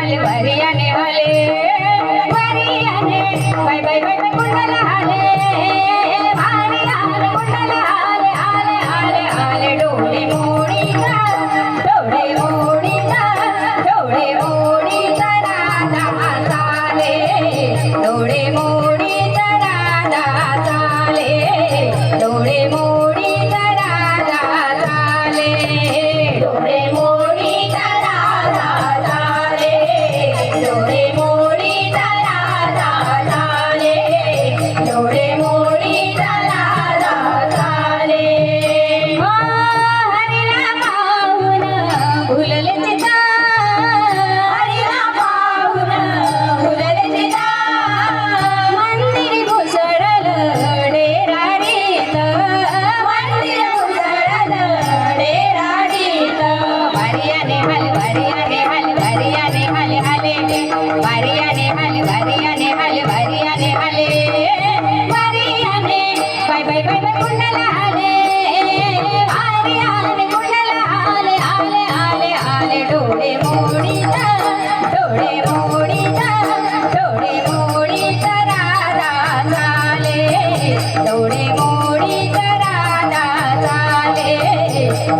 हले वरियाने हले वरियाने बाय बाय बाय बाय कुंडल हले भारी हले कुंडल हले हले हले हले डोळे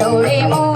डोळे मोडी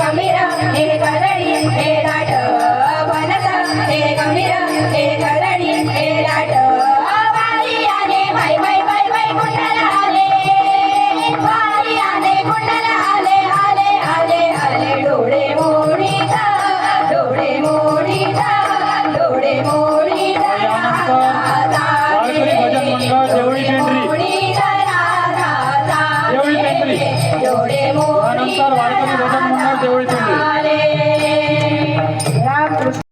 ಗಂಭೀರ ಹೇ ಗಂಭೀರ ಹೇ ಗಂಭೀರ